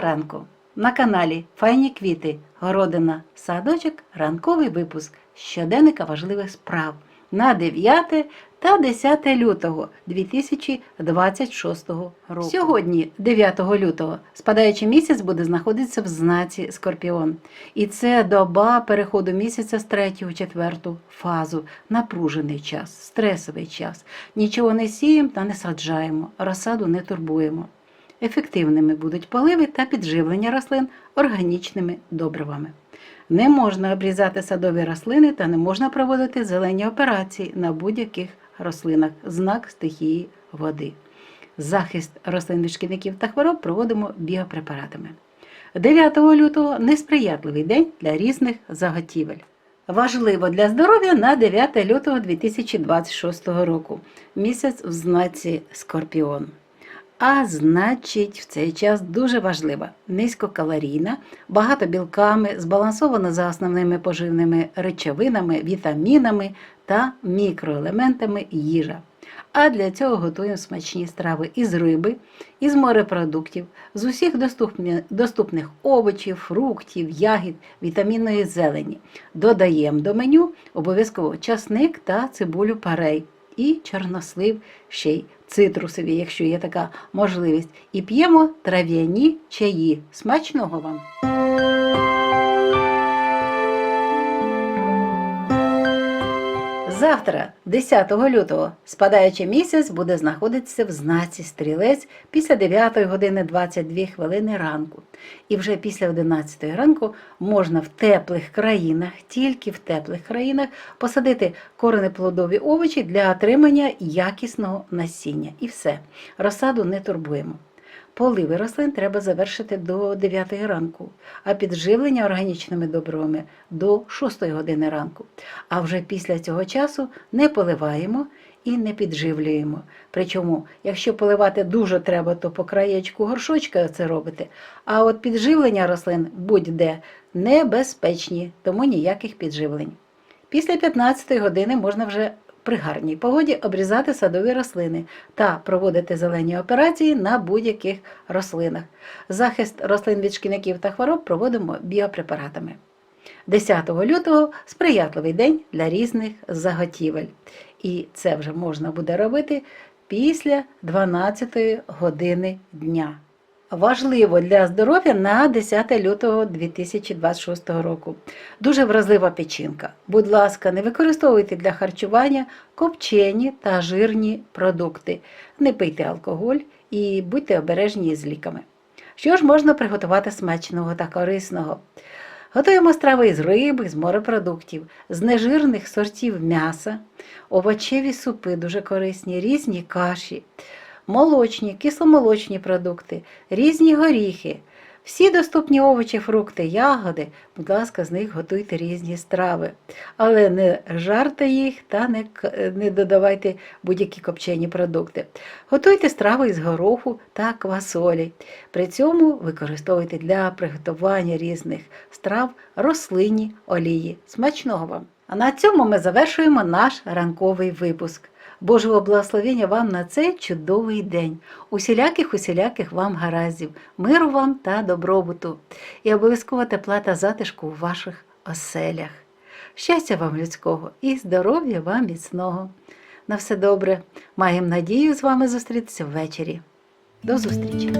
ранку. На каналі Файні квіти, городина, садочок, ранковий випуск щоденника важливих справ на 9 та 10 лютого 2026 року. Сьогодні, 9 лютого, спадаючий місяць буде знаходитися в знаці Скорпіон. І це доба переходу місяця з 3 в 4 фазу, напружений час, стресовий час. Нічого не сіємо та не саджаємо, розсаду не турбуємо. Ефективними будуть поливи та підживлення рослин органічними добривами. Не можна обрізати садові рослини та не можна проводити зелені операції на будь-яких рослинах, знак стихії води. Захист рослин від шкідників та хвороб проводимо біопрепаратами. 9 лютого несприятливий день для різних заготівель. Важливо для здоров'я на 9 лютого 2026 року. Місяць в знаці Скорпіон. А значить, в цей час дуже важлива, низькокалорійна, багато білками, збалансована за основними поживними речовинами, вітамінами та мікроелементами їжа. А для цього готуємо смачні страви із риби, із морепродуктів, з усіх доступних овочів, фруктів, ягід, вітамінної зелені. Додаємо до меню обов'язково часник та цибулю парей і чорнослив ще й цитрусові, якщо є така можливість. І п'ємо трав'яні чаї. Смачного вам! Завтра, 10 лютого, спадаючий місяць буде знаходитися в знаці стрілець після 9 години 22 хвилини ранку. І вже після 11 ранку можна в теплих країнах, тільки в теплих країнах, посадити коренеплодові овочі для отримання якісного насіння. І все. Розсаду не турбуємо. Поливи рослин треба завершити до 9 ранку, а підживлення органічними добривами до 6 години ранку. А вже після цього часу не поливаємо і не підживлюємо. Причому, якщо поливати дуже треба, то по краєчку горшочка це робити. А от підживлення рослин будь-де небезпечні, тому ніяких підживлень. Після 15 години можна вже при гарній погоді обрізати садові рослини та проводити зелені операції на будь-яких рослинах. Захист рослин від шкідників та хвороб проводимо біопрепаратами. 10 лютого сприятливий день для різних заготівель. І це вже можна буде робити після 12 години дня. Важливо для здоров'я на 10 лютого 2026 року. Дуже вразлива печінка. Будь ласка, не використовуйте для харчування копчені та жирні продукти. Не пийте алкоголь і будьте обережні з ліками. Що ж можна приготувати смачного та корисного? Готуємо страви з риби, з морепродуктів, з нежирних сортів м'яса, овочеві супи дуже корисні, різні каші, молочні, кисломолочні продукти, різні горіхи. Всі доступні овочі, фрукти, ягоди, будь ласка, з них готуйте різні страви. Але не жарте їх та не, не додавайте будь-які копчені продукти. Готуйте страви із гороху та квасолі. При цьому використовуйте для приготування різних страв рослинні олії. Смачного вам! А на цьому ми завершуємо наш ранковий випуск. Божого благословення вам на цей чудовий день, усіляких усіляких вам гараздів, миру вам та добробуту, і обов'язково тепла та затишку у ваших оселях. Щастя вам людського і здоров'я вам міцного. На все добре. Маємо надію з вами зустрітися ввечері. До зустрічі!